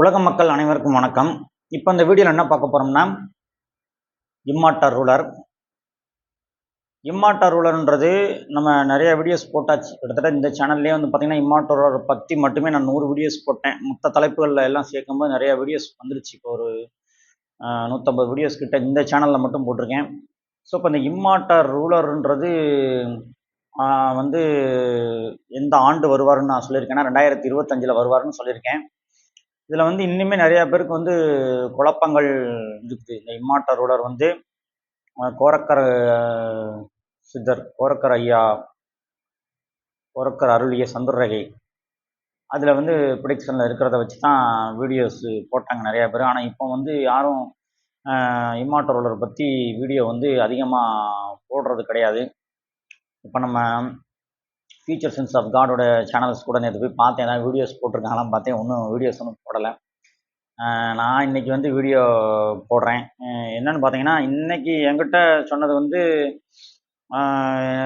உலக மக்கள் அனைவருக்கும் வணக்கம். இப்போ இந்த வீடியோவில் என்ன பார்க்க போகிறோம்னா இம்மாட்டா ரூலர். இம்மாட்டா ரூலர்ன்றது நம்ம நிறைய வீடியோஸ் போட்டாச்சு. கிட்டத்தட்ட இந்த சேனல்லே வந்து பார்த்தீங்கன்னா இம்மாட்டா ரூலர் பற்றி மட்டுமே நான் நூறு வீடியோஸ் போட்டேன். மற்ற தலைப்புகளில் எல்லாம் சேர்க்கும்போது நிறைய வீடியோஸ் வந்துருச்சு. இப்போ ஒரு நூற்றம்பது வீடியோஸ் கிட்ட இந்த சேனலில் மட்டும் போட்டிருக்கேன். ஸோ இப்போ இந்த இம்மாட்டா ரூலர்ன்றது வந்து எந்த ஆண்டு வருவாருன்னு நான் சொல்லியிருக்கேன்னா ரெண்டாயிரத்தி இருபத்தஞ்சில் வருவாருன்னு சொல்லியிருக்கேன். இதில் வந்து இன்னுமே நிறையா பேருக்கு வந்து குழப்பங்கள் இருக்குது. இந்த இம்மாட்ட ரூலர் வந்து கோரக்கர் சித்தர் கோரக்கர் ஐயா கோரக்கர் அருளிய சந்துரகை அதில் வந்து ப்ரிடிக்ஷனில் இருக்கிறத வச்சு தான் வீடியோஸ் போட்டாங்க நிறையா பேர். ஆனால் இப்போ வந்து யாரும் இம்மாட்ட ரூலர் பற்றி வீடியோ வந்து அதிகமாக போடுறது கிடையாது. இப்போ நம்ம ஃபியூச்சர் சென்ஸ் ஆஃப் காடோட சேனல்ஸ் கூட நேற்று போய் பார்த்தேன். ஏதாவது வீடியோஸ் போட்டிருக்காங்களாம் பார்த்தேன். ஒன்றும் வீடியோஸ் ஒன்றும் போடலை. நான் இன்னைக்கு வந்து வீடியோ போடுறேன். என்னென்னு பார்த்தீங்கன்னா இன்றைக்கி என்கிட்ட சொன்னது வந்து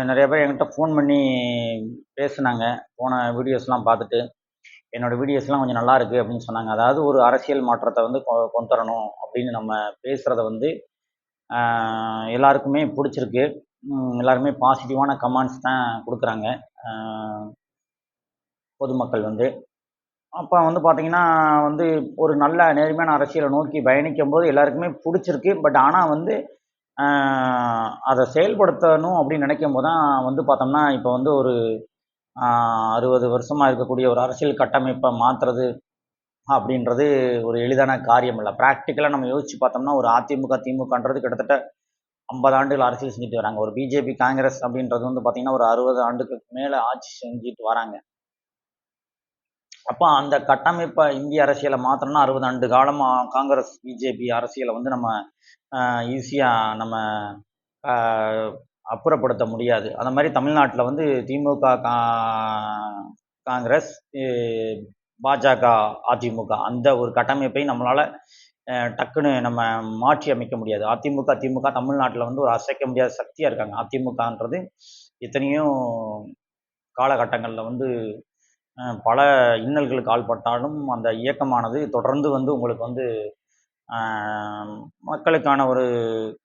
நிறைய பேர் என்கிட்ட ஃபோன் பண்ணி பேசுனாங்க. போன வீடியோஸ்லாம் பார்த்துட்டு என்னோடய வீடியோஸ்லாம் கொஞ்சம் நல்லா இருக்குது அப்படின்னு சொன்னாங்க. அதாவது ஒரு அரசியல் மாற்றத்தை வந்து கொ- கொண்டு வரணும் அப்படின்னு நம்ம பேசுகிறத வந்து எல்லாருக்குமே பிடிச்சிருக்கு. எல்லாருமே பாசிட்டிவான கமெண்ட்ஸ் தான் கொடுக்குறாங்க. பொதுமக்கள் வந்து. அப்போ வந்து பார்த்தீங்கன்னா வந்து ஒரு நல்ல நேர்மையான அரசியலை நோக்கி பயணிக்கும் போது எல்லாருக்குமே பிடிச்சிருக்கு. பட் ஆனால் வந்து அதை செயல்படுத்தணும் அப்படின்னு நினைக்கும் போது தான் வந்து பார்த்தோம்னா இப்போ வந்து ஒரு அறுபது வருஷமாக இருக்கக்கூடிய ஒரு அரசியல் கட்டமைப்பை மாற்றுறது அப்படின்றது ஒரு எளிதான காரியம் இல்லை ப்ராக்டிக்கலாக நம்ம யோசிச்சு பார்த்தோம்னா ஒரு அதிமுக திமுகன்றது கிட்டத்தட்ட ஐம்பது ஆண்டுகள் அரசியல் செஞ்சுட்டு வராங்க. ஒரு பிஜேபி காங்கிரஸ் அப்படின்றது வந்து பார்த்தீங்கன்னா ஒரு அறுபது ஆண்டுக்கு மேலே ஆட்சி செஞ்சுட்டு வராங்க. அப்போ அந்த கட்டமைப்பை இந்திய அரசியலை மாற்றணும்னா அறுபது ஆண்டு காலமாக காங்கிரஸ் பிஜேபி அரசியலை வந்து நம்ம ஈஸியாக நம்ம அப்புறப்படுத்த முடியாது. அந்த மாதிரி தமிழ்நாட்டில் வந்து திமுக கா- காங்கிரஸ் பாஜக அதிமுக அந்த ஒரு கட்டமைப்பை நம்மளால் டக்குன்னு நம்ம மாற்றி அமைக்க முடியாது. அதிமுக திமுக தமிழ்நாட்டில் வந்து ஒரு அசைக்க முடியாத சக்தியாக இருக்காங்க. அதிமுகன்றது எத்தனையோ காலகட்டங்களில் வந்து பல இன்னல்களுக்கு ஆள்பட்டாலும் அந்த இயக்கமானது தொடர்ந்து வந்து உங்களுக்கு வந்து மக்களுக்கான ஒரு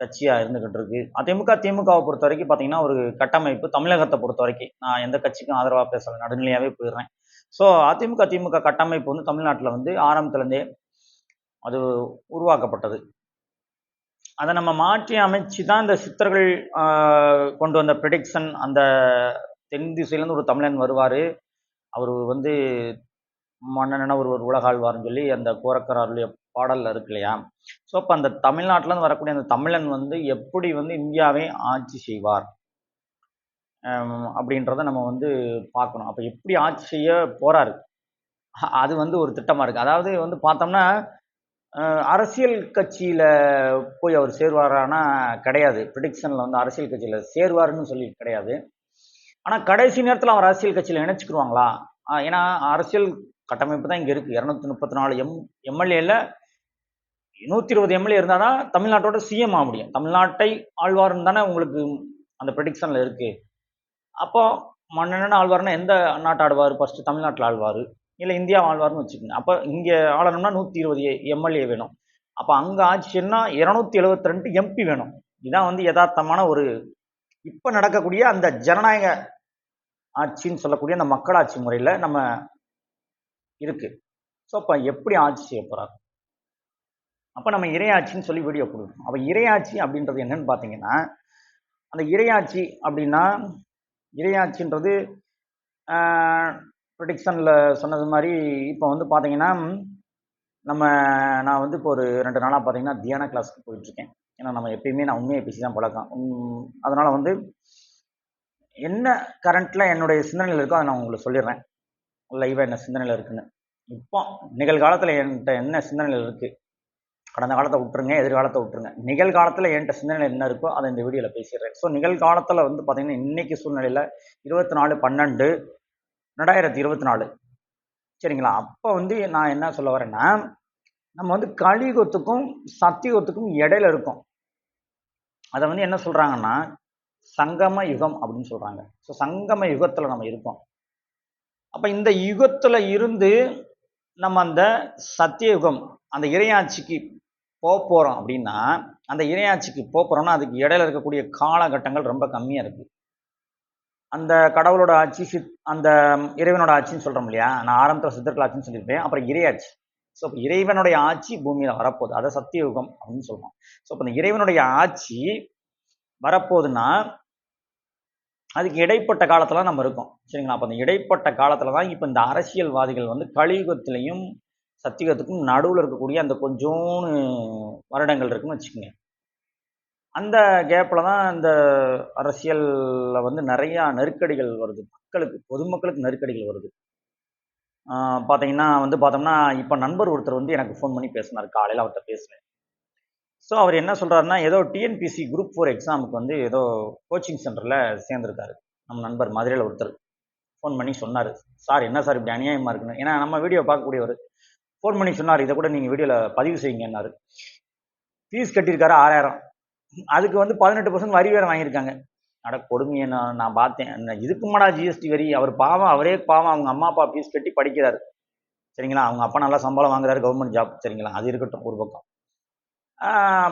கட்சியாக இருந்துக்கிட்டு இருக்கு. அதிமுக திமுகவை பொறுத்த வரைக்கும் பார்த்தீங்கன்னா ஒரு கட்டமைப்பு தமிழகத்தை பொறுத்த வரைக்கும். நான் எந்த கட்சிக்கும் ஆதரவாக பேசல. நடுநிலையாகவே போயிடுறேன். ஸோ அதிமுக திமுக கட்டமைப்பு வந்து தமிழ்நாட்டில் வந்து ஆரம்பத்துலேருந்தே அது உருவாக்கப்பட்டது. அதை நம்ம மாற்றி அமைச்சு தான் இந்த சித்தர்கள் கொண்டு வந்த ப்ரெடிக்ஷன் அந்த தென் திசையிலேருந்து ஒரு தமிழன் வருவார். அவர் வந்து மன்னன ஒருவர் உலகாழ்வார்னு சொல்லி அந்த கோரக்கராருடைய பாடலில் இருக்கு இல்லையா? ஸோ அப்போ அந்த தமிழ்நாட்டிலேருந்து வரக்கூடிய அந்த தமிழன் வந்து எப்படி வந்து இந்தியாவை ஆட்சி செய்வார்? அப்படின்றத நம்ம வந்து பார்க்கணும். அப்போ எப்படி ஆட்சி செய்ய போகிறாரு அது வந்து ஒரு திட்டமாக இருக்குது அதாவது வந்து பார்த்தோம்னா அரசியல் கட்சியில் போய் அவர் சேருவாரானா? கிடையாது. ப்ரிடிக்ஷனில் வந்து அரசியல் கட்சியில் சேருவாருன்னு சொல்லி கிடையாது. ஆனால் கடைசி நேரத்தில் அவர் அரசியல் கட்சியில் இணைச்சிக்கிடுவாங்களா ஏன்னா அரசியல் கட்டமைப்பு தான் இங்கே இருக்குது இரநூத்தி முப்பத்தி நாலு எம் எம்எல்ஏல நூற்றி இருபது எம்எல்ஏ இருந்தால் தான் தமிழ்நாட்டோட சிஎம் ஆக முடியும். தமிழ்நாட்டை ஆழ்வார்னு தானே உங்களுக்கு அந்த ப்ரெடிக்ஷனில் இருக்குது அப்போ மன்னன் ஆழ்வார்னா எந்த நாட்டு ஆடுவார்? ஃபஸ்ட்டு தமிழ்நாட்டில் ஆழ்வார் இல்லை இந்தியா ஆழ்வார்னு வச்சுக்கோங்க. அப்போ இங்கே ஆளணும்னா நூற்றி இருபது எம்எல்ஏ வேணும். அப்போ அங்கே ஆட்சின்னா இரநூத்தி எழுபத்தி ரெண்டு எம்பி வேணும். இதான் வந்து யதார்த்தமான ஒரு இப்போ நடக்கக்கூடிய அந்த ஜனநாயக ஆட்சின்னு சொல்லக்கூடிய அந்த மக்களாட்சி முறையில் நம்ம இருக்குது ஸோ அப்போ எப்படி ஆட்சி செய்ய போகிறார் அப்போ நம்ம இறையாட்சின்னு சொல்லி வீடியோ கொடுக்கணும். அப்போ இறையாட்சி அப்படின்றது என்னன்னு பார்த்தீங்கன்னா அந்த இறையாட்சி அப்படின்னா இறையாட்சின்றது ப்ரிடிக்ஷனில் சொன்னது மாதிரி இப்போ வந்து பார்த்தீங்கன்னா நம்ம நான் வந்து இப்போ ஒரு ரெண்டு நாளாக பார்த்தீங்கன்னா தியான கிளாஸ்க்கு போயிட்டுருக்கேன். ஏன்னா நம்ம எப்பயுமே நான் உண்மையை பேசி தான் பழக்கம். அதனால் வந்து என்ன கரண்ட்டில் என்னுடைய சிந்தனையில் இருக்கோ அதை நான் உங்களுக்கு சொல்லிடுறேன். லைவாக என்ன சிந்தனையில் இருக்குன்னு. இப்போ நிகழ்காலத்தில் என்கிட்ட என்ன சிந்தனையில் இருக்குது கடந்த காலத்தை விட்டுருங்க எதிர்காலத்தை விட்டுருங்க. நிகழ்காலத்தில் என்கிட்ட சிந்தனையில் என்ன இருக்கோ அதை இந்த வீடியோவில் பேசிடுறேன். ஸோ நிகழ்காலத்தில் வந்து பார்த்திங்கன்னா இன்றைக்கி சூழ்நிலையில் இருபத்தி நாலு பன்னெண்டு ரெண்டாயிரத்தி இருபத்தி நாலு சரிங்களா? அப்போ வந்து நான் என்ன சொல்ல வரேன்னா நம்ம வந்து கலியுகத்துக்கும் சத்தியுகத்துக்கும் இடையில இருக்கும். அதை வந்து என்ன சொல்கிறாங்கன்னா சங்கம யுகம் அப்படின்னு சொல்கிறாங்க ஸோ சங்கம யுகத்தில் நம்ம இருக்கோம். அப்போ இந்த யுகத்தில் இருந்து நம்ம அந்த சத்தியயுகம் அந்த இறையாட்சிக்கு போக போகிறோம் அப்படின்னா அந்த இறையாட்சிக்கு போக போகிறோம்னா அதுக்கு இடையில இருக்கக்கூடிய காலகட்டங்கள் ரொம்ப கம்மியாக இருக்குது அந்த கடவுளோட ஆட்சி சித் அந்த இறைவனோட ஆட்சின்னு சொல்கிறோம் இல்லையா? நான் ஆரம்பத்தில் சித்தர்கள் ஆட்சின்னு சொல்லியிருப்பேன். அப்புறம் இறையாட்சி. ஸோ இப்போ இறைவனுடைய ஆட்சி பூமியில் வரப்போகுது. அதை சத்தியுகம் அப்படின்னு சொல்லுவோம். ஸோ இப்போ இந்த இறைவனுடைய ஆட்சி வரப்போகுதுன்னா அதுக்கு இடைப்பட்ட காலத்தில் நம்ம இருக்கோம். சரிங்களா? அப்போ அந்த இடைப்பட்ட காலத்தில் தான் இப்போ இந்த அரசியல்வாதிகள் வந்து கலியுகத்திலையும் சத்தியுகத்துக்கும் நடுவில் இருக்கக்கூடிய அந்த கொஞ்சோன்னு வருடங்கள் இருக்குன்னு வச்சுக்கோங்க. அந்த கேப்பில் தான் இந்த அரசியலில் வந்து நிறையா நெருக்கடிகள் வருது. மக்களுக்கு பொதுமக்களுக்கு நெருக்கடிகள் வருது. பார்த்தீங்கன்னா வந்து பார்த்தோம்னா இப்போ நண்பர் ஒருத்தர் வந்து எனக்கு ஃபோன் பண்ணி பேசினார். காலையில் அவர்கிட்ட பேசினேன். ஸோ அவர் என்ன சொல்கிறாருன்னா ஏதோ டிஎன்பிசி குரூப் ஃபோர் எக்ஸாமுக்கு வந்து ஏதோ கோச்சிங் சென்டரில் சேர்ந்துருக்காரு. நம்ம நண்பர் மதுரையில் ஒருத்தர் ஃபோன் பண்ணி சொன்னார். சார் என்ன சார் இப்படி அநியாயமாக இருக்குன்னு? ஏன்னா நம்ம வீடியோ பார்க்கக்கூடியவர். ஃபோன் பண்ணி சொன்னார். இதை கூட நீங்கள் வீடியோவில் பதிவு செய்யுங்கன்னாரு. ஃபீஸ் கட்டியிருக்காரு ஆறாயிரம். அதுக்கு வந்து பதினெட்டு பர்சன்ட் வரி வேறு வாங்கியிருக்காங்க. அட கொடுமையை நான் நான் பார்த்தேன். என்ன இதுக்கு மாடா ஜிஎஸ்டி வரி? அவர் பாவம் அவரே பாவம் அவங்க அம்மா அப்பா ஃபீஸ் கட்டி படிக்கிறாரு. சரிங்களா? அவங்க அப்பா நல்லா சம்பளம் வாங்குறாரு கவர்மெண்ட் ஜாப் சரிங்களா? அது இருக்கட்டும் ஒரு பக்கம்.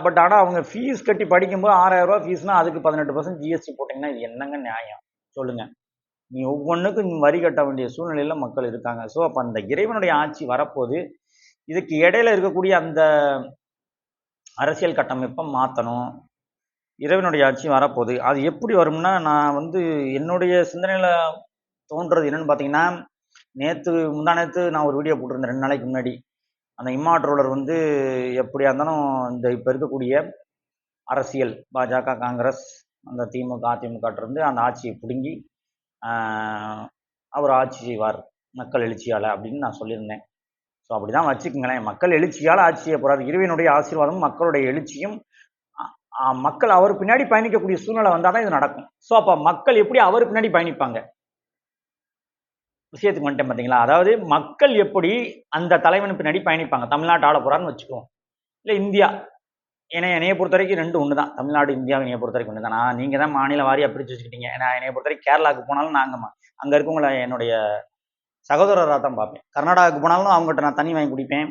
பட் ஆனால் அவங்க ஃபீஸ் கட்டி படிக்கும்போது ஆறாயிரம் ரூபா ஃபீஸ்னால் அதுக்கு பதினெட்டு பர்சன்ட் ஜிஎஸ்டி போட்டிங்கன்னா இது என்னங்க நியாயம்? சொல்லுங்கள் நீ ஒவ்வொன்றுக்கும் வரி கட்ட வேண்டிய சூழ்நிலையில் மக்கள் இருக்காங்க. ஸோ அப்போ அந்த இறைவனுடைய ஆட்சி வரப்போது இதுக்கு இடையில இருக்கக்கூடிய அந்த அரசியல் கட்டமைப்பை மாற்றணும் இறைவனுடைய ஆட்சி வரப்போகுது. அது எப்படி வரும்னா நான் வந்து என்னுடைய சிந்தனையில் தோன்றது என்னன்னு பார்த்தீங்கன்னா நேற்று முந்தா நேற்று நான் ஒரு வீடியோ போட்டிருந்தேன் ரெண்டு நாளைக்கு முன்னாடி. அந்த இம்மாட்ரோலர் வந்து எப்படியா இருந்தாலும் இந்த இப்போ இருக்கக்கூடிய அரசியல் பாஜக காங்கிரஸ் அந்த திமுக அதிமுக அந்த ஆட்சியை பிடுங்கி அவர் ஆட்சி செய்வார் மக்கள் எழுச்சியால் அப்படின்னு நான் சொல்லியிருந்தேன். ஸோ அப்படி தான் வச்சுக்கோங்களேன். மக்கள் எழுச்சியால் ஆட்சி செய்ய போகிறார் இறைவனுடைய ஆசீர்வாதமும் மக்களுடைய எழுச்சியும் மக்கள் அவர் பின்னாடி பயணிக்கக்கூடிய சூழ்நிலை வந்தால் தான் இது நடக்கும். ஸோ அப்போ மக்கள் எப்படி அவர் பின்னாடி பயணிப்பாங்க? விஷயத்துக்கு வந்துட்டேன் பார்த்தீங்களா அதாவது மக்கள் எப்படி அந்த தலைவன் பின்னாடி பயணிப்பாங்க? தமிழ்நாட்டு ஆள போறான்னு வச்சுக்குவோம் இல்லை இந்தியா. ஏன்னா என்னைய பொறுத்த வரைக்கும் ரெண்டு ஒன்று தான் தமிழ்நாடு இந்தியா என்னைய பொறுத்த வரைக்கும் ஒன்று தான் நான் நீங்கள் தான் மாநில வாரியாக பிரித்து வச்சுக்கிட்டீங்க. ஏன்னா என்னைய பொறுத்த வரைக்கும் கேரளாவுக்கு போனாலும் நாங்கள் அங்கே இருக்கவங்கள என்னுடைய சகோதரராக தான் பார்ப்பேன். கர்நாடகாவுக்கு போனாலும் அவங்ககிட்ட நான் தண்ணி வாங்கி குடிப்பேன்.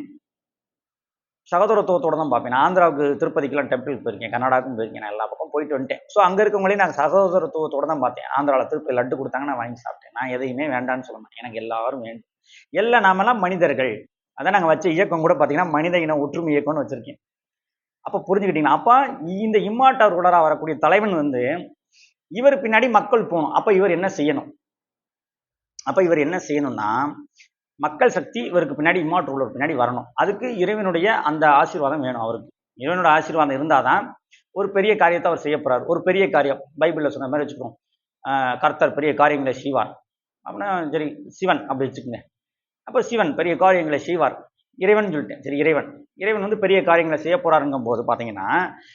சகோதரத்துவத்தோடு தான் பார்ப்பேன். நான் ஆந்திராவுக்கு திருப்பதிக்கெல்லாம் டெம்பிளுக்கு போயிருக்கேன் கர்நாடகாவுக்கும் போயிருக்கேன் நான் எல்லா பக்கம் போயிட்டு வந்துட்டேன். ஸோ அங்கே இருக்கவங்களையும் நான் சகோதரத்துவத்தோட தான் பார்த்தேன். ஆந்திராவில் திருப்பதி லட்டு கொடுத்தாங்க நான் வாங்கி சாப்பிட்டேன். நான் எதையுமே வேண்டான்னு சொல்ல மாட்டேன். எனக்கு எல்லாரும் வேண்டும் எல்லாம் நாமெல்லாம் மனிதர்கள். அதான் நாங்கள் வச்ச இயக்கம் கூட பார்த்தீங்கன்னா மனித இன ஒற்றுமை இயக்கம்னு வச்சிருக்கேன். அப்போ புரிஞ்சுக்கிட்டீங்கன்னா அப்போ இந்த இம்மாட்டார் இம்மாட்டார்களாக வரக்கூடிய தலைவன் வந்து இவர் பின்னாடி மக்கள் போகணும். அப்போ இவர் என்ன செய்யணும்? அப்போ இவர் என்ன செய்யணும்னா மக்கள் சக்தி இவருக்கு பின்னாடி இம்மாற்று உள்ளவர் பின்னாடி வரணும். அதுக்கு இறைவனுடைய அந்த ஆசீர்வாதம் வேணும் அவருக்கு. இறைவனோட ஆசீர்வாதம் இருந்தால் தான் ஒரு பெரிய காரியத்தை அவர் செய்ய போறார். ஒரு பெரிய காரியம். பைபிளில் சொன்ன மாதிரி வச்சுக்கிறோம் கர்த்தர் பெரிய காரியங்களை செய்வார். அப்படின்னா சரி சிவன் அப்படி வச்சுக்கோங்க. அப்போ சிவன் பெரிய காரியங்களை செய்வார். இறைவன் சொல்லிட்டேன். சரி இறைவன். இறைவன் வந்து பெரிய காரியங்களை செய்ய போறாருங்கும் போது பார்த்தீங்கன்னா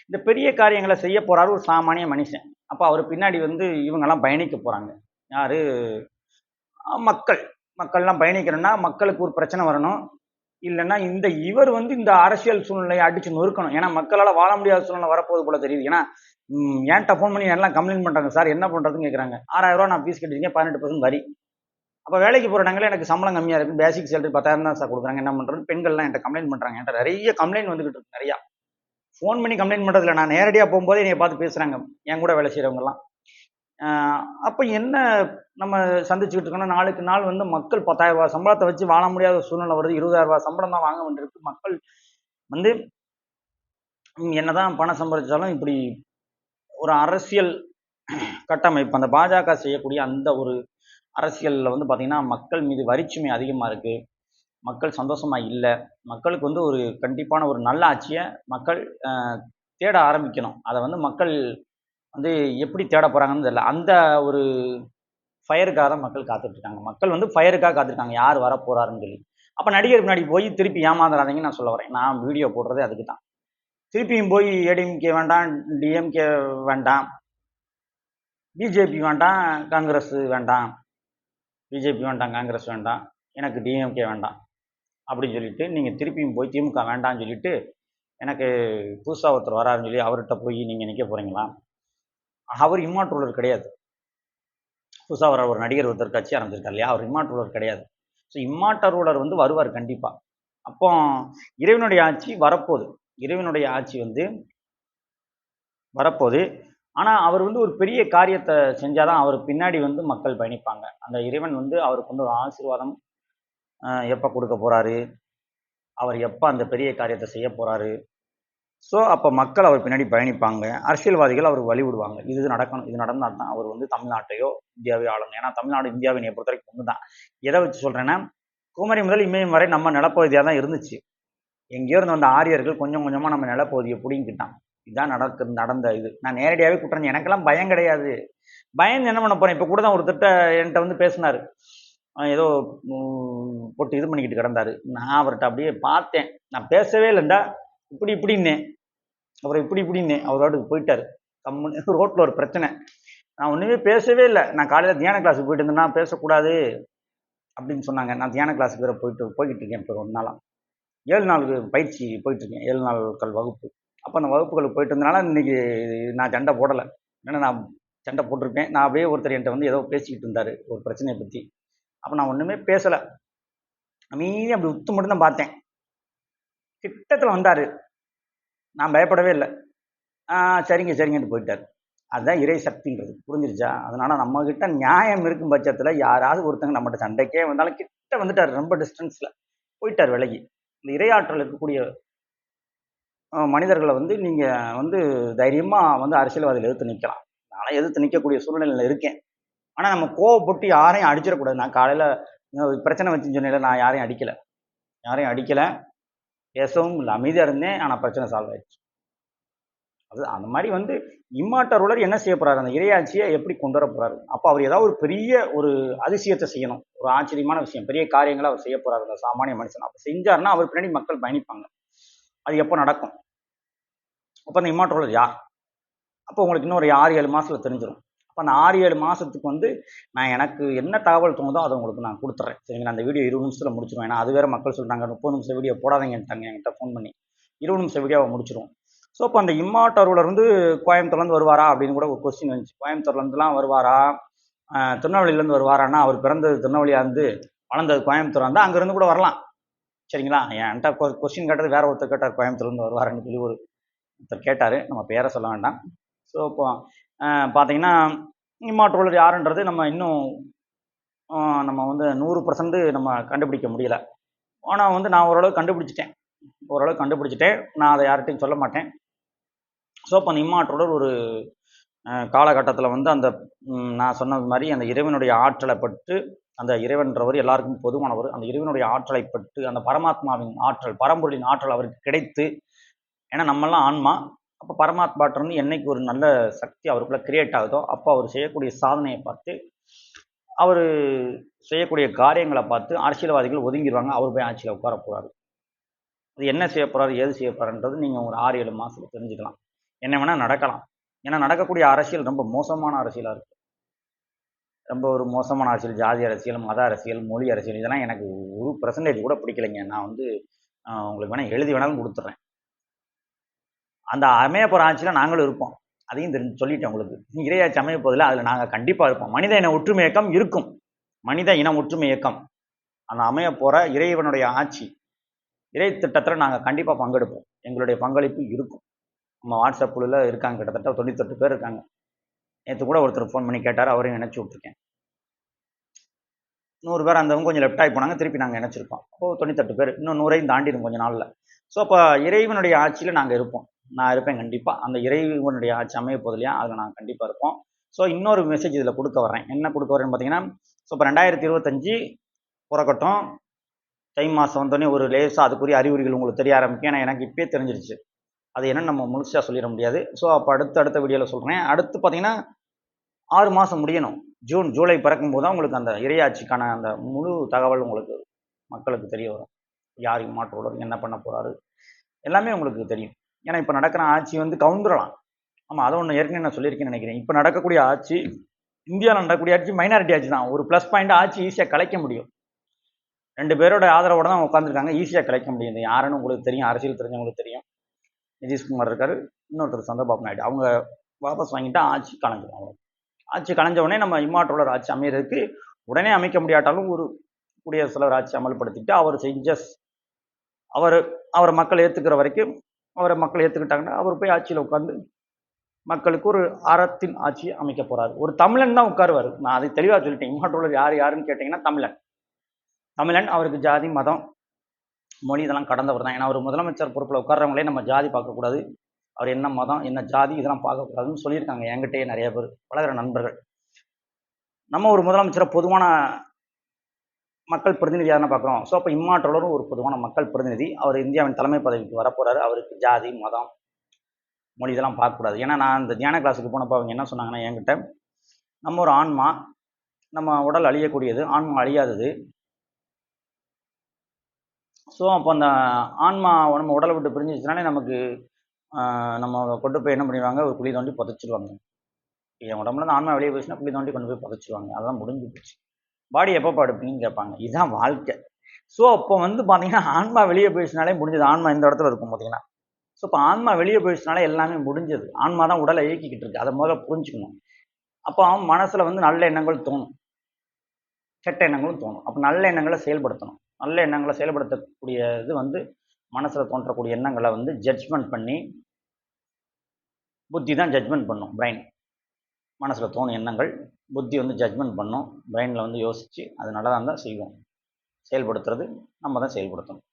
இந்த பெரிய காரியங்களை செய்ய போறாரு ஒரு சாமானிய மனுஷன். அப்போ அவர் பின்னாடி வந்து இவங்கெல்லாம் பயணிக்க போறாங்க. யாரு? மக்கள். மக்கள்லாம் பயணிக்கணும்னா மக்களுக்கு ஒரு பிரச்சனை வரணும். இல்லைன்னா இந்த இவர் வந்து இந்த அரசியல் சூழ்நிலையை அடிச்சு நொறுக்கணும். ஏன்னா மக்களால் வாழ முடியாத சூழ்நிலை வரப்போகுது போல தெரியுது. ஏன்னா ஏன்ட்ட என்கிட்ட ஃபோன் பண்ணி எல்லாம் கம்ப்ளைண்ட் பண்ணுறாங்க சார் என்ன பண்ணுறதுன்னு கேட்குறாங்க ஆறாயிரம் ரூபா நான் ஃபீஸ் கட்டிருக்கேன் பதினெட்டு பர்சன்ட் வரி. அப்போ வேலைக்கு போகிற எனக்கு சம்பளம் கம்மியாக இருக்கு. பேசிக் சேலரி பத்தாயிரம் தான் சார் கொடுக்குறாங்க. என்ன பண்ணுறது பெண்கள்லாம் என்கிட்ட கம்ப்ளைண்ட் பண்ணுறாங்க என்கிட்ட நிறைய கம்ப்ளைண்ட் வந்துகிட்டு இருக்கு நிறையா. ஃபோன் பண்ணி கம்ப்ளைண்ட் பண்ணுறதுல நான் நேரடியாக போகும்போதே என்னை பார்த்து பேசுகிறாங்க என் கூட வேலை செய்கிறவங்கலாம் அப்போ என்ன நம்ம சந்திச்சுக்கிட்டு இருக்கோம்னா நாளுக்கு நாள் வந்து மக்கள் பத்தாயிரம் ரூபாய் சம்பளத்தை வச்சு வாழ முடியாத சூழ்நிலை வருது. இருபதாயிரம் ரூபாய் சம்பளம் தான் வாங்க வேண்டியிருக்கு. மக்கள் வந்து என்னதான் பணம் சம்பாதிச்சாலும் இப்படி ஒரு அரசியல் கட்டமைப்பு அந்த பாஜக செய்யக்கூடிய அந்த ஒரு அரசியலில் வந்து பார்த்திங்கன்னா மக்கள் மீது வரிச்சுமை அதிகமாக இருக்குது மக்கள் சந்தோஷமாக இல்லை. மக்களுக்கு வந்து ஒரு கண்டிப்பான ஒரு நல்ல ஆட்சியை மக்கள் தேட ஆரம்பிக்கணும். அதை வந்து மக்கள் வந்து எப்படி தேட போகிறாங்கன்னு தெரியல. அந்த ஒரு ஃபயருக்காக தான் மக்கள் காத்துட்ருக்காங்க மக்கள் வந்து ஃபயருக்காக காத்திருக்காங்க யார் வர போகிறாருன்னு சொல்லி. அப்போ நடிகர் முன்னாடி போய் திருப்பி ஏமாந்துடாதீங்கன்னு நான் சொல்ல வரேன். நான் வீடியோ போடுறதே அதுக்கு தான். திருப்பியும் போய் ஏடிஎம்கே வேண்டாம் டிஎம்கே வேண்டாம் பிஜேபி வேண்டாம் காங்கிரஸ் வேண்டாம் பிஜேபி வேண்டாம் காங்கிரஸ் வேண்டாம் எனக்கு டிஎம்கே வேண்டாம் அப்படின்னு சொல்லிட்டு நீங்கள் திருப்பியும் போய் திமுக வேண்டாம்னு சொல்லிட்டு எனக்கு புதுசாக ஒருத்தர் வராருன்னு சொல்லி அவர்கிட்ட போய் நீங்கள் நிற்க போகிறீங்களா அவர் இம்மாற்றுள்ளர் கிடையாது. புதுசாக அவர் ஒரு நடிகர் ஒருத்தர் கட்சி ஆரம்பிச்சிருக்கார் இல்லையா? அவர் இம்மாற்றுள்ளர் கிடையாது. ஸோ இம்மாட்ட வந்து வருவார் கண்டிப்பாக அப்போ இறைவனுடைய ஆட்சி வரப்போகுது. இறைவனுடைய ஆட்சி வந்து வரப்போகுது. ஆனால் அவர் வந்து ஒரு பெரிய காரியத்தை செஞ்சால் தான் அவர் பின்னாடி வந்து மக்கள் பயணிப்பாங்க. அந்த இறைவன் வந்து அவருக்கு வந்து ஒரு ஆசீர்வாதம் எப்போ கொடுக்க போகிறாரு அவர் எப்போ அந்த பெரிய காரியத்தை செய்ய போகிறாரு ஸோ அப்போ மக்கள் அவர் பின்னாடி பயணிப்பாங்க. அரசியல்வாதிகள் அவர் வழிவிடுவாங்க. இது இது நடக்கணும் இது நடந்தால் தான் அவர் வந்து தமிழ்நாட்டையோ இந்தியாவையோ ஆளணும் ஏன்னா தமிழ்நாடு இந்தியாவினை பொறுத்த வரைக்கும் ஒன்று தான் எதை வச்சு சொல்கிறேன்னா குமரி முதல் இமயம் வரை நம்ம நிலப்பகுதியாக தான் இருந்துச்சு. எங்கேயோ இருந்து வந்த ஆரியர்கள் கொஞ்சம் கொஞ்சமாக நம்ம நிலப்பகுதியை பிடிங்கிட்டான் இதுதான் நடக்கு நடந்த இது. நான் நேரடியாகவே குற்றம் எனக்கெல்லாம் பயம் கிடையாது. பயந்து என்ன பண்ண போகிறேன் இப்போ கூட தான் ஒரு திட்ட என்கிட்ட வந்து பேசினார். ஏதோ போட்டு இது பண்ணிக்கிட்டு கிடந்தாரு. நான் அவர்கிட்ட அப்படியே பார்த்தேன். நான் பேசவே இல்லைண்டா. இப்படி இப்படின்னேன் அப்புறம் இப்படி இப்படின்னேன் அவர் வாட்டுக்கு போயிட்டாரு. கம்முன்னு ரோட்டில் ஒரு பிரச்சனை. நான் ஒன்றுமே பேசவே இல்லை. நான் காலையில் தியான கிளாஸுக்கு போயிட்டு இருந்தேன்னா பேசக்கூடாது அப்படின்னு சொன்னாங்க. நான் தியான கிளாஸுக்கு வேறு போயிட்டு போய்கிட்டு இருக்கேன் இப்போ ஒரு நாளாக ஏழு நாளுக்கு பயிற்சி போயிட்டுருக்கேன் ஏழு நாட்கள் வகுப்பு. அப்போ அந்த வகுப்புகளுக்கு போயிட்டு இருந்தனால இன்னைக்கு நான் சண்டை போடலை. ஏன்னா நான் சண்டை போட்டிருப்பேன் நான் அப்படியே ஒருத்தர் என்கிட்ட வந்து ஏதோ பேசிக்கிட்டு இருந்தார் ஒரு பிரச்சனையை பற்றி அப்போ நான் ஒன்றுமே பேசலை. அமைதியாக அப்படி உத்து மட்டும் தான் பார்த்தேன். கிட்டத்தில் வந்தார். நான் பயப்படவே இல்லை. ஆ சரிங்க சரிங்கன்னு போயிட்டார். அதுதான் இறை சக்தின்றது. புரிஞ்சிருச்சா? அதனால் நம்மக்கிட்ட நியாயம் இருக்கும் பட்சத்தில் யாராவது ஒருத்தங்க நம்மகிட்ட சண்டைக்கே வந்தாலும் கிட்ட வந்துட்டார். ரொம்ப டிஸ்டன்ஸில் போயிட்டார் விலகி. இந்த இரையாற்றல் இருக்கக்கூடிய மனிதர்களை வந்து நீங்கள் வந்து தைரியமாக வந்து அரசியல்வாதிகள் எதிர்த்து நிற்கலாம் நானும் எதிர்த்து நிற்கக்கூடிய சூழ்நிலையில் இருக்கேன். ஆனால் நம்ம கோவப்பட்டு யாரையும் அடிச்சிடக்கூடாது. நான் காலையில் பிரச்சனை வச்சுன்னு சொன்னேன்ல நான் யாரையும் அடிக்கலை. யாரையும் அடிக்கலை. பேசவும் இல்லை அமைதியாக இருந்தேன் ஆனால் பிரச்சனை சால்வ் ஆயிடுச்சு. அது அந்த மாதிரி வந்து இம்மாட்ட ரூலர் என்ன செய்ய போறாரு? அந்த இறையாட்சியை எப்படி கொண்டு வர போறாரு? அப்போ அவர் ஏதாவது ஒரு பெரிய ஒரு அதிசயத்தை செய்யணும். ஒரு ஆச்சரியமான விஷயம் பெரிய காரியங்களை அவர் செய்ய போறாரு அந்த சாமானிய மனுஷன். அப்போ செஞ்சாருன்னா அவர் பின்னாடி மக்கள் பயணிப்பாங்க. அது எப்போ நடக்கும்? அப்போ அந்த இம்மாட்ட ரூலர் யார்? அப்போ உங்களுக்கு இன்னும் ஒரு ஆறு ஏழு மாசத்துல தெரிஞ்சிடும் அப்போ அந்த ஆறு ஏழு மாதத்துக்கு வந்து நான் எனக்கு என்ன தகவல் தோணுதோ அதை உங்களுக்கு நான் கொடுத்துட்றேன் சரிங்களா? அந்த வீடியோ இருபது நிமிஷத்தில் முடிச்சிருவேன் ஏன்னா அது வேற மக்கள் சொல்கிறாங்க முப்பது நிமிஷம் வீடியோ போடாதீங்கன்ட்டாங்க என்கிட்ட ஃபோன் பண்ணி. இருபது நிமிஷம் வீடியோவை முடிச்சிருவோம். ஸோ அப்போ அந்த இம்மாட்ட இருந்து கோயம்புத்தூர்லேருந்து வருவாரா அப்படின்னு கூட ஒரு கொஸ்டின் வந்துச்சு கோயம்புத்தூர்லேருந்துலாம் வருவாரா? திருநெல்வேலியிலேருந்து வருவாரான்னா அவர் பிறந்தது திருநெல்வேலியாக இருந்து வளர்ந்தது கோயம்புத்தூர் இருந்தால் அங்கேருந்து கூட வரலாம். சரிங்களா? என்கிட்ட கொஸ்டின் கேட்டது வேற ஒருத்தர் கேட்டார் கோயம்புத்தூர்லேருந்து வருவாருன்னு சொல்லி ஒரு ஒருத்தர் கேட்டார். நம்ம பேரை சொல்ல வேண்டாம். ஸோ இப்போ பார்த்தீங்கன்னா இம்மாட்ட யாருன்றது நம்ம இன்னும் நம்ம வந்து நூறு பர்சன்ட் நம்ம கண்டுபிடிக்க முடியல. ஆனால் வந்து நான் ஓரளவு கண்டுபிடிச்சிட்டேன். ஓரளவு கண்டுபிடிச்சிட்டேன் நான் அதை யார்கிட்டையும் சொல்ல மாட்டேன். ஸோ அப்போ அந்த இம்மாற்றோடர் ஒரு காலகட்டத்தில் வந்து அந்த நான் சொன்னது மாதிரி அந்த இறைவனுடைய ஆற்றலை பட்டு அந்த இறைவன்றவர் எல்லாருக்கும் பொதுவானவர் அந்த இறைவனுடைய ஆற்றலை பட்டு அந்த பரமாத்மாவின் ஆற்றல் பரம்பொருளின் ஆற்றல் அவருக்கு கிடைத்து ஏன்னா நம்மெல்லாம் ஆன்மா அப்போ பரமாத்மாட்டிருந்து என்னைக்கு ஒரு நல்ல சக்தி அவருக்குள்ள கிரியேட் ஆகுதோ அப்போ அவர் செய்யக்கூடிய சாதனையை பார்த்து அவர் செய்யக்கூடிய காரியங்களை பார்த்து அரசியல்வாதிகள் ஒதுங்கிடுவாங்க அவர் போய் ஆட்சியில் உட்கார போறாரு. அது என்ன செய்ய போறாரு ஏது செய்ய போறாருன்றது நீங்கள் ஒரு ஆறு ஏழு மாதத்தில் தெரிஞ்சுக்கலாம். என்ன வேணால் நடக்கலாம். ஏன்னா நடக்கக்கூடிய அரசியல் ரொம்ப மோசமான அரசியலாக இருக்கு. ரொம்ப ஒரு மோசமான அரசியல் ஜாதி அரசியல் மத அரசியல் மொழி அரசியல். இதெல்லாம் எனக்கு ஒரு பர்சன்டேஜ் கூட பிடிக்கலைங்க. நான் வந்து உங்களுக்கு வேணால் எழுதி வேணாலும் கொடுத்துட்றேன். அந்த அமைய ஆட்சியில் நாங்களும் இருப்போம். அதையும் தெரிஞ்சு சொல்லிட்டேன் உங்களுக்கு. இறையாட்சி அமைய போதில் அதில் நாங்கள் கண்டிப்பாக இருப்போம். மனித இன ஒற்றுமை இயக்கம் இருக்கும். மனித இன ஒற்றுமை இயக்கம். அந்த அமைய போகிற இறைவனுடைய ஆட்சி இறை திட்டத்தில் நாங்கள் கண்டிப்பாக பங்கெடுப்போம். எங்களுடைய பங்களிப்பு இருக்கும். நம்ம வாட்ஸ்அப் குழுவில் இருக்காங்க கிட்டத்தட்ட தொண்ணூத்தெட்டு பேர் இருக்காங்க. நேற்று கூட ஒருத்தர் ஃபோன் பண்ணி கேட்டார் அவரையும் இணைச்சி விட்ருக்கேன் நூறு பேர் அந்தவங்க கொஞ்சம் லெஃப்ட் ஆகி போனாங்க திருப்பி நாங்கள் இணைச்சிருக்கோம் அப்போது தொண்ணூத்தெட்டு பேர் இன்னும் நூறையும் தாண்டிடும் கொஞ்சம் நாளில். ஸோ அப்போ இறைவனுடைய ஆட்சியில் நாங்கள் இருப்போம். நான் இருப்பேன் கண்டிப்பாக அந்த இறைவனுடைய ஆட்சி அமைய போது இல்லையா அதில் நான் கண்டிப்பாக இருப்போம். ஸோ இன்னொரு மெசேஜ் இதில் கொடுக்க வரேன் என்ன கொடுக்க வரேன்னு பார்த்தீங்கன்னா ஸோ இப்போ ரெண்டாயிரத்தி இருபத்தஞ்சி புறக்கட்டும். தை மாதம் வந்தோடனே ஒரு லேசாக அதுக்குரிய அறிகுறிகள் உங்களுக்கு தெரிய ஆரம்பிக்கும். ஏன்னா எனக்கு இப்பயே தெரிஞ்சிருச்சு. அது என்னன்னு நம்ம முழுசாக சொல்லிட முடியாது. ஸோ அப்போ அடுத்த அடுத்த வீடியோவில் சொல்கிறேன் அடுத்து பார்த்தீங்கன்னா ஆறு மாதம் முடியணும். ஜூன் ஜூலை பிறக்கும் போது தான் உங்களுக்கு அந்த இறையாட்சிக்கான அந்த முழு தகவல் உங்களுக்கு மக்களுக்கு தெரிய வரும். யாருக்கு மாற்று என்ன பண்ண போகிறாரு எல்லாமே உங்களுக்கு தெரியும். ஏன்னா இப்போ நடக்கிற ஆட்சி வந்து கவுந்துடலாம் ஆமாம் அதை ஒன்று ஏற்கனவே நான் சொல்லியிருக்கேன்னு நினைக்கிறேன். இப்போ நடக்கக்கூடிய ஆட்சி இந்தியாவில் நடக்கக்கூடிய ஆட்சி மைனாரிட்டி ஆட்சி தான். ஒரு ப்ளஸ் பாயிண்ட் ஆட்சி ஈஸியாக கலைக்க முடியும். ரெண்டு பேரோட ஆதரவோட தான் உட்காந்துருக்காங்க ஈஸியாக கலைக்க முடியும். யாருன்னு உங்களுக்கு தெரியும். அரசியல் தெரிஞ்சவங்களுக்கு தெரியும். நிதிஷ்குமார் இருக்கார். இன்னொருத்தர் சந்திரபாபு நாயுடு. அவங்க வாபஸ் வாங்கிட்டா ஆட்சி கலைஞ்சிடும் அவங்க ஆட்சி கலைஞ்ச உடனே நம்ம இம்மாற்றோட ஆட்சி அமையிறதுக்கு உடனே அமைக்க முடியாட்டாலும் ஒரு குடியரசுத் தலைவர் ஆட்சி அமல்படுத்திட்டு அவர் செஞ்ச அவர் அவர் மக்கள் ஏற்றுக்கிற வரைக்கும் அவரை மக்கள் ஏற்றுக்கிட்டாங்கன்னா அவர் போய் ஆட்சியில் உட்காந்து மக்களுக்கு ஒரு அறத்தின் ஆட்சியை அமைக்க போகிறார் ஒரு தமிழன் தான் உட்காருவார். நான் அதை தெளிவாக சொல்லிட்டேன். இம்மாற்றோட யார் யாருன்னு கேட்டிங்கன்னா தமிழன். தமிழன் அவருக்கு ஜாதி மதம் மொழி இதெல்லாம் கடந்தவர் தான். ஏன்னா அவர் முதலமைச்சர் பொறுப்பில் உட்கார்றவங்களே நம்ம ஜாதி பார்க்கக்கூடாது. அவர் என்ன மதம் என்ன ஜாதி இதெல்லாம் பார்க்கக்கூடாதுன்னு சொல்லியிருக்காங்க. என்கிட்டயே நிறைய பேர் பழகிற நண்பர்கள். நம்ம ஒரு முதலமைச்சரை பொதுவான மக்கள் பிரதிநிதி தான் பார்க்குறோம். ஸோ அப்போ இம்மாற்றலரும் ஒரு பொதுவான மக்கள் பிரதிநிதி அவர் இந்தியாவின் தலைமை பதவிக்கு வரப்போகிறாரு அவருக்கு ஜாதி மதம் மொழி இதெல்லாம் பார்க்கக்கூடாது. ஏன்னா நான் இந்த தியான கிளாஸுக்கு போனப்போ அவங்க என்ன சொன்னாங்கன்னா என்கிட்ட நம்ம ஒரு ஆன்மா நம்ம உடல் அழியக்கூடியது ஆன்மா அழியாதது. ஸோ அப்போ அந்த ஆன்மா நம்ம உடலை விட்டு பிரிஞ்சிச்சுனாலே நமக்கு நம்ம கொண்டு போய் என்ன பண்ணிடுவாங்க? ஒரு குழி தோண்டி புதைச்சிடுவாங்க என் உடம்புல இருந்து ஆன்மா வெளியே போச்சுன்னா குழி தோண்டி கொண்டு போய் புதைச்சிடுவாங்க அதெல்லாம் முடிஞ்சு போச்சு. பாடி எப்போ படுப்பீங்கன்னு கேட்பாங்க. இதுதான் வாழ்க்கை. ஸோ அப்போ வந்து பார்த்தீங்கன்னா ஆன்மா வெளியே போயிடுச்சுனாலே முடிஞ்சது. ஆன்மா இந்த இடத்துல இருக்கும் பார்த்தீங்கன்னா ஸோ இப்போ ஆன்மா வெளியே போயிடுச்சுனாலே எல்லாமே முடிஞ்சது. ஆன்மா தான் உடலை இயக்கிக்கிட்டு இருக்கு. அதை முதல்ல புரிஞ்சுக்கணும். அப்போ மனசில் வந்து நல்ல எண்ணங்கள் தோணும். கெட்ட எண்ணங்களும் தோணும். அப்போ நல்ல எண்ணங்களை செயல்படுத்தணும். நல்ல எண்ணங்களை செயல்படுத்தக்கூடிய இது வந்து மனசில் தோன்றக்கூடிய எண்ணங்களை வந்து ஜட்ஜ்மெண்ட் பண்ணி புத்தி தான் ஜட்ஜ்மெண்ட் பண்ணும். பிரைன் மனசில் தோணும் எண்ணங்கள். புத்தி வந்து ஜட்ஜ்மெண்ட் பண்ணும். பிரெயினில் வந்து யோசித்து அது நல்லதாக இருந்தால் செய்வோம். செயல்படுத்துறது நம்ம தான் செயல்படுத்தணும்.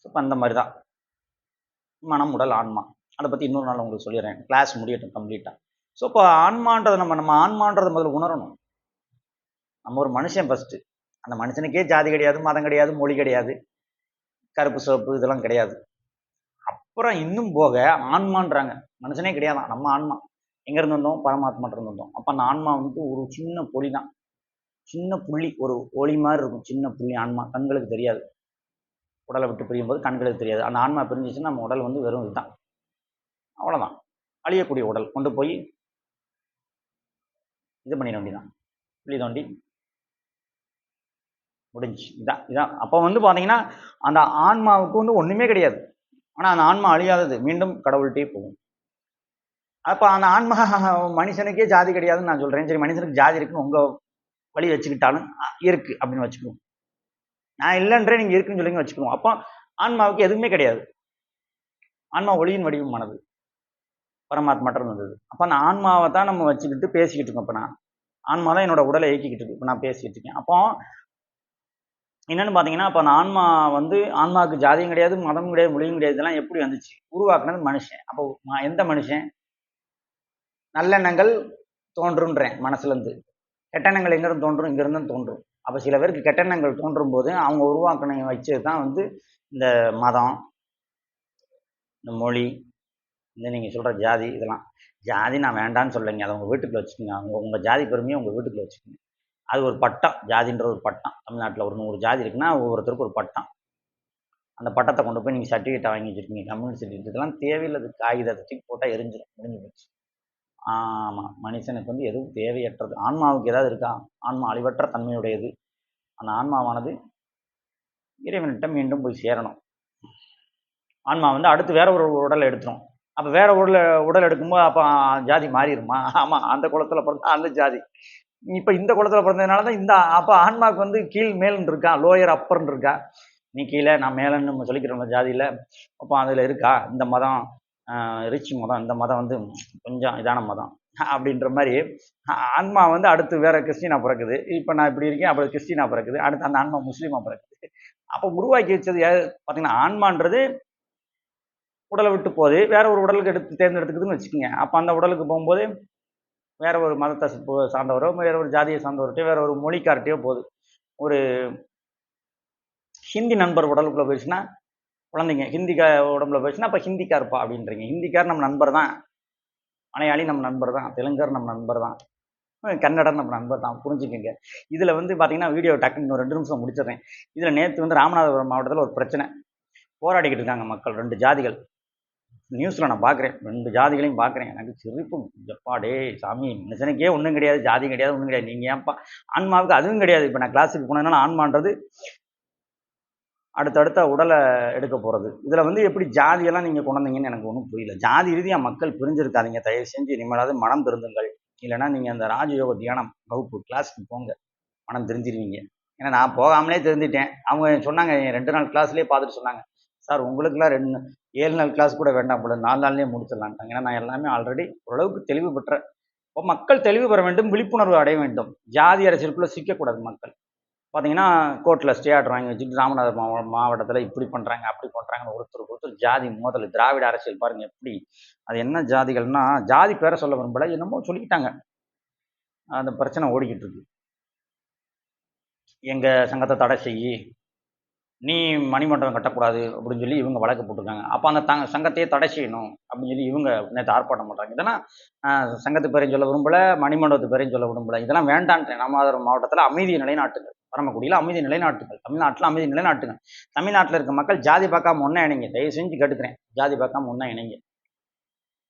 ஸோ இப்போ அந்த மாதிரி தான் மனம் உடல் ஆன்மா. அதை பற்றி இன்னொரு நாள் உங்களுக்கு சொல்லிடுறேன். கிளாஸ் முடியட்டும் கம்ப்ளீட்டாக ஸோ இப்போ ஆன்மான்றதை நம்ம நம்ம ஆன்மான்றதை முதல்ல உணரணும். நம்ம ஒரு மனுஷன் ஃபஸ்ட்டு அந்த மனுஷனுக்கே ஜாதி கிடையாது மதம் கிடையாது மொழி கிடையாது கருப்பு சிவப்பு இதெல்லாம் கிடையாது. அப்புறம் இன்னும் போக ஆன்மான்றாங்க. மனுஷனே கிடையாதான். நம்ம ஆன்மா. எங்கேருந்து வந்தோம்? பரமாத்மாட்ட இருந்து வந்தோம். அப்போ அந்த ஆன்மா வந்து ஒரு சின்ன பொலி தான் சின்ன புள்ளி ஒரு ஒளி மாதிரி இருக்கும். சின்ன புள்ளி ஆன்மா. கண்களுக்கு தெரியாது. உடலை விட்டு பிரியும் போது கண்களுக்கு தெரியாது. அந்த ஆன்மா பிரிஞ்சிச்சுன்னா நம்ம உடல் வந்து வெறும் இதுதான். அவ்வளோதான் அழியக்கூடிய உடல். கொண்டு போய் இது பண்ணிட வேண்டியதான் புள்ளி தோண்டி முடிஞ்சு இதான் இதான். அப்போ வந்து பார்த்தீங்கன்னா அந்த ஆன்மாவுக்கு வந்து ஒன்றுமே கிடையாது. ஆனால் அந்த ஆன்மா அழியாதது. மீண்டும் கடவுள்கிட்டே போகும். அப்போ அந்த ஆன்மா மனுஷனுக்கே ஜாதி கிடையாதுன்னு நான் சொல்கிறேன் சரி மனுஷனுக்கு ஜாதி இருக்குன்னு உங்கள் வழி வச்சுக்கிட்டாலும் இருக்குது இருக்கு அப்படின்னு வச்சுக்குவோம் நான் இல்லைன்றே நீங்கள் இருக்குன்னு சொல்லிங்க வச்சுக்குவோம் அப்போ ஆன்மாவுக்கு எதுவுமே கிடையாது. ஆன்மா ஒளியின் வடிவமானது. பரமாத்மாட்டம் இருந்தது. அப்போ அந்த ஆன்மாவை தான் நம்ம வச்சுக்கிட்டு பேசிக்கிட்டு இருக்கோம். இப்போ நான் ஆன்மா தான் என்னோட உடலை இயக்கிக்கிட்டு இருக்கு. இப்போ நான் பேசிக்கிட்டு இருக்கேன். அப்போ என்னன்னு பார்த்தீங்கன்னா அப்போ அந்த ஆன்மா வந்து ஆன்மாவுக்கு ஜாதியும் கிடையாது மதமும் கிடையாது மொழியும் கிடையாது. இதெல்லாம் எப்படி வந்துச்சு? உருவாக்குனது மனுஷன். அப்போ ம- எந்த மனுஷன்? நல்லெண்ணங்கள் தோன்றுன்றேன் மனசுலேருந்து கெட்டெண்ணங்கள் எங்கேருந்து தோன்றும் இங்கேருந்தும் தோன்றும். அப்போ சில பேருக்கு கெட்டெண்ணங்கள் தோன்றும் போது அவங்க உருவாக்கின வச்சது தான் வந்து இந்த மதம் இந்த மொழி இந்த நீங்கள் சொல்கிற ஜாதி இதெல்லாம். ஜாதி நான் வேண்டான்னு சொல்லுங்க அதை உங்கள் வீட்டுக்குள்ள வச்சுக்கோங்க. அவங்க உங்கள் ஜாதி பெருமையை உங்கள் வீட்டுக்குள்ள வச்சுக்கோங்க. அது ஒரு பட்டம். ஜாதின்ற ஒரு பட்டம். தமிழ்நாட்டில் ஒரு நூறு ஜாதி இருக்குன்னா ஒவ்வொருத்தருக்கும் ஒரு பட்டம். அந்த பட்டத்தை கொண்டு போய் நீங்கள் சர்டிஃபிகேட்டை வாங்கி வச்சுருக்கீங்க. கம்யூனிட்டி சர்டிஃபிகேட் இதெல்லாம் தேவையில்லாத காகிதத்தை போட்டால் எரிஞ்சிடும் முடிஞ்சு போச்சு. ஆமாம் மனுஷனுக்கு வந்து எதுவும் தேவையற்றது. ஆன்மாவுக்கு ஏதாவது இருக்கா? ஆன்மா அழிவற்ற தன்மையுடையது. அந்த ஆன்மாவானது இறைவனிட்ட மீண்டும் போய் சேரணும். ஆன்மா வந்து அடுத்து வேற ஒரு உடலை எடுத்துரும். அப்போ வேற உடலை உடல் எடுக்கும்போது அப்போ ஜாதி மாறிடுமா ஆமாம் அந்த குளத்தில் பிறந்தா அந்த ஜாதி. இப்போ இந்த குளத்தில் பிறந்ததுனால தான் இந்த அப்போ ஆன்மாவுக்கு வந்து கீழ் மேல்னு இருக்கா? லோயர் அப்பர்னு இருக்கா? நீ கீழே நான் மேலேன்னு நம்ம சொல்லிக்கிறோம்ல ஜாதியில். அப்போ அதில் இருக்கா? இந்த மதம் ரிச் மதம் இந்த மதம் வந்து கொஞ்சம் இதான மதம். அப்படின்ற மாதிரி ஆன்மா வந்து அடுத்து வேற கிறிஸ்டினா பிறக்குது. இப்போ நான் இப்படி இருக்கேன் அப்புறம் கிறிஸ்டினா பிறக்குது. அடுத்து அந்த ஆன்மா முஸ்லீமா பிறக்குது. அப்போ உருவாக்கி வச்சது பார்த்தீங்கன்னா ஆன்மான்றது உடலை விட்டு போகுது. வேற ஒரு உடலுக்கு எடுத்து தேர்ந்தெடுத்துக்குதுன்னு வச்சுக்கோங்க. அப்போ அந்த உடலுக்கு போகும்போது வேற ஒரு மதத்தை சார்ந்தவரோ வேற ஒரு ஜாதியை சார்ந்தவர்கிட்டயோ வேற ஒரு மொழிக்கார்ட்டையோ போகுது. ஒரு ஹிந்தி நண்பர் உடலுக்குள்ள போயிடுச்சுன்னா குழந்தைங்க ஹிந்திக்கா உடம்புல போயிடுச்சுன்னா அப்போ ஹிந்திக்கார்ப்பா அப்படின்றீங்க. ஹிந்திக்கார் நம்ம நண்பர் தான். மலையாளி நம்ம நண்பர் தான். தெலுங்கர் நம்ம நண்பர் தான். அஹ் கன்னடர் நம்ம நண்பர் தான். புரிஞ்சுக்கோங்க. இதில் வந்து பார்த்தீங்கன்னா வீடியோ டக்குன்னு ரெண்டு நிமிஷம் முடிச்சிடுறேன். இதில் நேற்று வந்து ராமநாதபுரம் மாவட்டத்தில் ஒரு பிரச்சனை. போராடிக்கிட்டு இருக்காங்க மக்கள். ரெண்டு ஜாதிகள். நியூஸில் நான் பார்க்குறேன் ரெண்டு ஜாதிகளையும் பார்க்குறேன் எனக்கு சிரிப்பு. எப்பாடே சாமி. மனுஷனுக்கே ஒன்றும் கிடையாது. ஜாதி கிடையாது ஒன்றும் கிடையாது. நீங்கள் ஏன்ப்பா ஆன்மாவுக்கு அதுவும் கிடையாது. இப்போ நான் கிளாஸுக்கு போனதுனால ஆன்மான்றது அடுத்தடுத்த உடலை எடுக்க போகிறது இதில் வந்து எப்படி ஜாதியெல்லாம் நீங்கள் கொண்டாந்தீங்கன்னு எனக்கு ஒன்றும் புரியல. ஜாதி ரீதியாக மக்கள் பிரிஞ்சிருக்காதீங்க. தயவு செஞ்சு இனிமேலாவது மனம் திருந்துங்கள். இல்லைன்னா நீங்கள் அந்த ராஜயோக தியானம் வகுப்பு கிளாஸ்க்கு போங்க. மனம் தெரிஞ்சிருவீங்க ஏன்னா நான் போகாமலே தெரிஞ்சிட்டேன் அவங்க சொன்னாங்க என் ரெண்டு நாள் கிளாஸ்லேயே பார்த்துட்டு சொன்னாங்க. சார் உங்களுக்குலாம் ரெண்டு ஏழு நாள் கிளாஸ் கூட வேண்டாம் போல. நாலு நாள்லேயே முடிச்சிடலான்ட்டாங்க. ஏன்னா நான் எல்லாமே ஆல்ரெடி ஓரளவுக்கு தெளிவு பெற்றேன் இப்போ மக்கள் தெளிவு பெற வேண்டும் விழிப்புணர்வு அடைய வேண்டும். ஜாதி அரசியலுக்குள்ளே சிக்கக்கூடாது மக்கள். பார்த்தீங்கன்னா கோர்ட்டில் ஸ்டே ஆர்டர் வாங்கி வச்சுட்டு ராமநாதர் மாவ மாவட்டத்தில் இப்படி பண்ணுறாங்க அப்படி பண்ணுறாங்கன்னு ஒருத்தர் ஒருத்தர் ஜாதி மோதல் திராவிட அரசியல் பாருங்கள் எப்படி. அது என்ன ஜாதிகள்னா ஜாதி பேரை சொல்ல விரும்பல என்னமோ சொல்லிக்கிட்டாங்க. அந்த பிரச்சனை ஓடிக்கிட்டு இருக்கு. எங்கள் சங்கத்தை தடை செய்யி நீ மணிமண்டபம் கட்டக்கூடாது அப்படின்னு சொல்லி இவங்க வழக்கு போட்டிருக்காங்க. அப்போ அந்த தங்க சங்கத்தையே தடை செய்யணும் அப்படின்னு சொல்லி இவங்க நேற்று ஆர்ப்பாட்டம் பண்ணுறாங்க இதெல்லாம் சங்கத்து பேரையும் சொல்ல விரும்பல மணிமண்டபத்து பேரையும் சொல்ல விரும்பல. இதெல்லாம் வேண்டான்றேன் நம்ம மாவட்டத்தில் அமைதியை நிலைநாட்டுங்கள் பரமக்குடியில் அமைதி நிலைநாட்டுங்கள். தமிழ்நாட்டில் அமைதி நிலைநாட்டுங்கள். தமிழ்நாட்டில் இருக்க மக்கள் ஜாதி பார்க்காம ஒன்றா இணைங்க. தயவு செஞ்சு கேட்டுக்கிறேன். ஜாதி பார்க்காம ஒன்றா இணைங்க.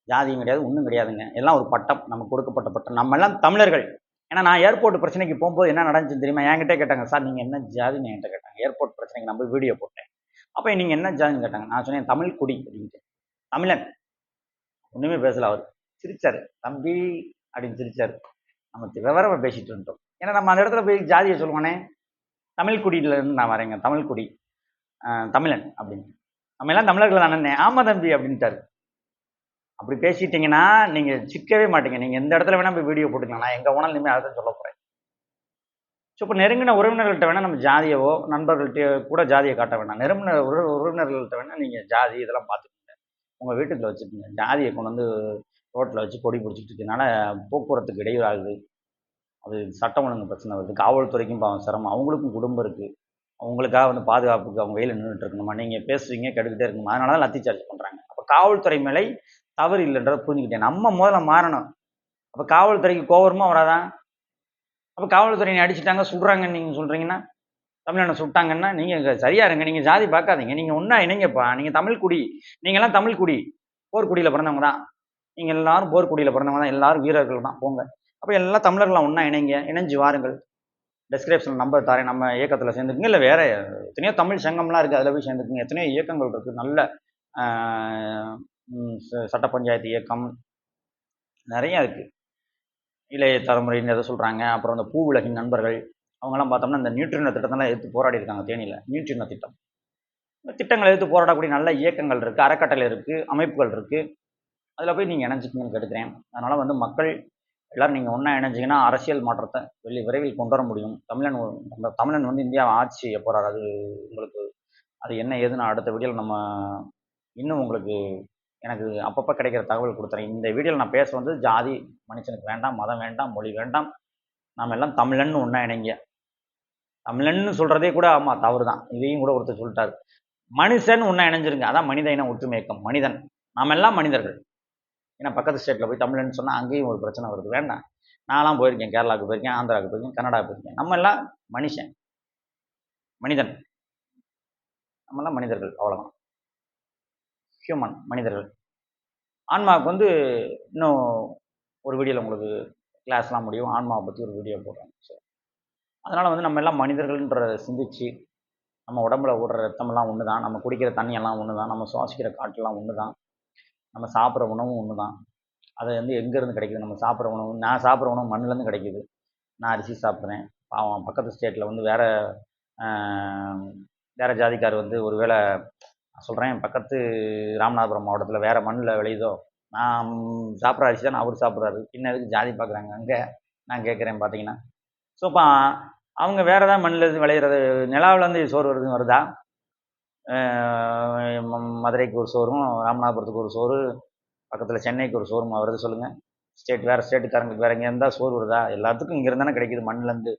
ஜாதியும் கிடையாது ஒன்றும் கிடையாதுங்க. எல்லாம் ஒரு பட்டம். நமக்கு கொடுக்கப்பட்ட பட்டம். நம்ம எல்லாம் தமிழர்கள். ஏன்னா நான் ஏர்போர்ட் பிரச்சனைக்கு போகும்போது என்ன நடந்துச்சு தெரியுமா? என்கிட்ட கேட்டாங்க சார் நீங்கள் என்ன ஜாதின்னு என்கிட்ட கேட்டாங்க. ஏர்போர்ட் பிரச்சனைக்கு நம்ம வீடியோ போட்டேன். அப்போ நீங்கள் என்ன ஜாதின்னு கேட்டாங்க? நான் சொன்னேன் தமிழ் குடி அப்படின்ட்டு. தமிழன். ஒன்றுமே பேசல அவர். சிரிச்சார். தம்பி அப்படின்னு சிரிச்சார். நம்ம விவரமாக பேசிட்டு இருந்தோம் ஏன்னா நம்ம அந்த இடத்துல போய் ஜாதியை சொல்லுவானே. தமிழ்குடியிலேருந்து நான் வரேங்க. தமிழ்குடி. தமிழன் அப்படின்னு. நம்ம எல்லாம் தமிழர்கள் தானே. ஆமா தம்பி அப்படின்ட்டாரு. அப்படி பேசிட்டீங்கன்னா நீங்கள் சிக்கவே மாட்டீங்க. நீங்கள் எந்த இடத்துல வேணால் போய் வீடியோ போட்டுக்கலாம். நான் எங்கே போனாலும் இனிமேல் அதை தான் சொல்ல போகிறேன் ஸோ இப்போ நெருங்கின உறவினர்கள்ட்ட வேணால் நம்ம ஜாதியவோ நண்பர்கள்ட்ட கூட ஜாதியை காட்ட வேணாம். நெருங்கின உற உறவினர்கள்ட்ட வேணால் நீங்கள் ஜாதி இதெல்லாம் பார்த்துக்கோங்க. உங்கள் வீட்டுக்குள்ள வச்சுக்கோங்க. ஜாதியை கொண்டு வந்து ரோட்டில் வச்சு கொடி பிடிச்சிட்டு இருக்கனால போக்குவரத்துக்கு இடையூறு ஆகுது அது சட்டம் ஒழுங்கு பிரச்சனை வருது காவல்துறைக்கும் பாவம் சிரமம். அவங்களுக்கும் குடும்பம் இருக்குது அவங்களுக்காக வந்து பாதுகாப்புக்கு அவங்க வெயில் நின்றுட்டு இருக்கணுமா? நீங்கள் பேசுவீங்க கெடுக்கிட்டே இருக்கணுமா? அதனால தான் லத்தி சார்ஜ் பண்ணுறாங்க அப்போ காவல்துறை மேலே தவறு இல்லைன்றத புரிஞ்சுக்கிட்டேன். நம்ம முதல்ல மாறணும். அப்போ காவல்துறைக்கு கோவரமாக வராதான் அப்போ காவல்துறையை அடிச்சிட்டாங்க சுடுறாங்கன்னு நீங்கள் சொல்கிறீங்கன்னா தமிழனை சுட்டாங்கன்னா நீங்கள் சரியா இருங்க. நீங்கள் ஜாதி பார்க்காதீங்க. நீங்கள் ஒன்றா இணைங்கப்பா. நீங்கள் தமிழ் குடி. நீங்கள்லாம் தமிழ் குடி. போர்க்குடியில் பிறந்தவங்க தான் நீங்கள் எல்லாரும் போர்க்குடியில் பிறந்தவங்க தான் எல்லாரும் வீரர்கள் தான். போங்க. அப்போ எல்லாம் தமிழர்களாம் ஒன்றா இணைங்க இணைஞ்சு வாருங்கள். டெஸ்கிரிப்ஷன் நம்பர் தரேன் நம்ம இயக்கத்தில் சேர்ந்துக்குங்க இல்லை வேற எத்தனையோ தமிழ் சங்கம்லாம் இருக்குது அதில் போய் சேர்ந்துக்குங்க எத்தனையோ இயக்கங்கள் இருக்குது நல்ல ச- சட்ட பஞ்சாயத்து இயக்கம் நிறையா இருக்குது இளைய தலைமுறைன்னு எதை சொல்கிறாங்க அப்புறம் அந்த பூ உலகின் நண்பர்கள் அவங்கெல்லாம் பார்த்தோம்னா இந்த நியூட்ரின திட்டத்தெல்லாம் எடுத்து போராடி இருக்காங்க தேனியில் நியூட்ரின திட்டம். திட்டங்களை எடுத்து போராடக்கூடிய நல்ல இயக்கங்கள் இருக்குது அறக்கட்டளை இருக்குது அமைப்புகள் இருக்குது அதில் போய் நீங்கள் இணைஞ்சிக்கணும்னு கேட்டுக்கிறேன். அதனால் வந்து மக்கள் எல்லாரும் நீங்கள் ஒன்றா இணைஞ்சிங்கன்னா அரசியல் மாற்றத்தை வெளி விரைவில் கொண்டு வர முடியும். தமிழன் நம்ம தமிழன் வந்து இந்தியாவை ஆட்சி செய்ய போகிறார் அது உங்களுக்கு அது என்ன ஏதுன்னு அடுத்த வீடியோவில் நம்ம இன்னும் உங்களுக்கு எனக்கு அப்பப்போ கிடைக்கிற தகவல் கொடுத்துறேன். இந்த வீடியோவில் நான் பேச வந்து ஜாதி மனுஷனுக்கு வேண்டாம் மதம் வேண்டாம் மொழி வேண்டாம். நாம் எல்லாம் தமிழன்னு ஒன்றா இணைங்க. தமிழன்னு சொல்கிறதே கூட ஆமாம் தவறு தான் இதையும் கூட ஒருத்தர் சொல்லிட்டாரு. மனுஷன் ஒன்றா இணைஞ்சிருங்க. அதான் மனித இன ஒற்றுமை இயக்கம் மனிதன். நாம் எல்லாம் மனிதர்கள். ஏன்னா பக்கத்து ஸ்டேட்டில் போய் தமிழ்னு சொன்னால் அங்கேயும் ஒரு பிரச்சனை வருது. வேண்டாம். நான்லாம் போயிருக்கேன் கேரளாவுக்கு போயிருக்கேன் ஆந்திராவுக்கு போயிருக்கேன் கனடா போயிருக்கேன். நம்ம எல்லாம் மனுஷன். மனிதன். நம்மெல்லாம் மனிதர்கள் அவ்வளோதான் ஹியூமன் மனிதர்கள். ஆன்மாவுக்கு வந்து இன்னும் ஒரு வீடியோவில் உங்களுக்கு கிளாஸ்லாம் முடியும். ஆன்மாவை பற்றி ஒரு வீடியோ போடுறேன் ஸோ அதனால் வந்து நம்ம எல்லாம் மனிதர்கள்ன்ற சிந்திச்சு நம்ம உடம்புல ஓடுற ரத்தமெல்லாம் ஒன்று தான் நம்ம குடிக்கிற தண்ணியெல்லாம் ஒன்று தான் நம்ம சுவாசிக்கிற காற்றெல்லாம் ஒன்று தான் நம்ம சாப்பிட்ற உணவும் ஒன்று தான் அது வந்து எங்கேருந்து கிடைக்குது? நம்ம சாப்பிட்ற உணவு நான் சாப்பிட்ற உணவு மண்ணிலேருந்து கிடைக்குது. நான் அரிசி சாப்பிட்றேன். பாவம் பக்கத்து ஸ்டேட்டில் வந்து வேறு வேறு ஜாதிக்கார் வந்து ஒருவேளை வேளை சொல்கிறேன் பக்கத்து ராமநாதபுரம் மாவட்டத்தில் வேறு மண்ணில் விளையுதோ நான் சாப்பிட்ற அரிசி தான் அவர் சாப்பிட்றாரு. பின்ன எதுக்கு ஜாதி பார்க்குறாங்க அங்கே நான் கேட்குறேன் பார்த்தீங்கன்னா ஸோ இப்போ அவங்க வேறு ஏதாவது மண்ணில் இருந்து விளையிறது நிலாவிலேருந்து சோறு வருது வருதா? மதுரைக்கு ஒரு சோறும் ராமநாதபுரத்துக்கு ஒரு சோறு பக்கத்தில் சென்னைக்கு ஒரு ஷோரூம் வருது சொல்லுங்கள் ஸ்டேட் வேறு ஸ்டேட்டுக்காரங்களுக்கு வேறு எங்கே இருந்தால் சோறு வருதா? எல்லாத்துக்கும் இங்கே இருந்தானே கிடைக்குது மண்ணுலேருந்து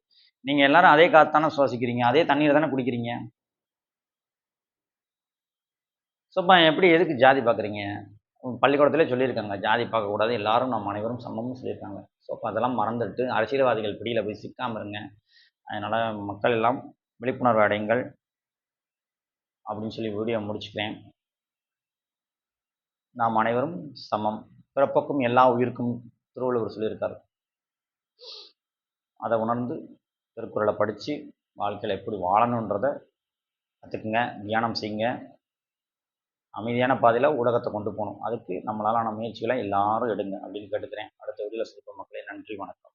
நீங்கள் எல்லாரும் அதே காற்று தானே சுவாசிக்கிறீங்க? அதே தண்ணீர் தானே குடிக்கிறீங்க? ஸோ இப்போ எப்படி எதுக்கு ஜாதி பார்க்குறீங்க பள்ளிக்கூடத்திலே சொல்லியிருக்காங்க ஜாதி பார்க்கக்கூடாது எல்லாரும் நம்ம அனைவரும் சமம்னு சொல்லியிருக்காங்க. ஸோ அப்போ அதெல்லாம் மறந்துட்டு அரசியல்வாதிகள் பிடியில் போய் சிக்காமல் இருங்க. அதனால் மக்கள் எல்லாம் விழிப்புணர்வு அடையுங்கள். அப்படின்னு சொல்லி வீடியோ முடிச்சுக்கிறேன். நாம் அனைவரும் சமம். பிறப்புக்கும் எல்லா உயிருக்கும் திருவள்ளுவர் சொல்லியிருக்கார். அதை உணர்ந்து திருக்குறளை படித்து வாழ்க்கையில் எப்படி வாழணுன்றதை கற்றுக்குங்க தியானம் செய்யுங்க. அமைதியான பாதையில் ஊடகத்தை கொண்டு போகணும். அதுக்கு நம்மளாலான முயற்சிகளை எல்லாரும் எடுங்க அப்படின்னு கேட்டுக்கிறேன். அடுத்த வீடியோவில் சிறப்பு மக்களே. நன்றி வணக்கம்.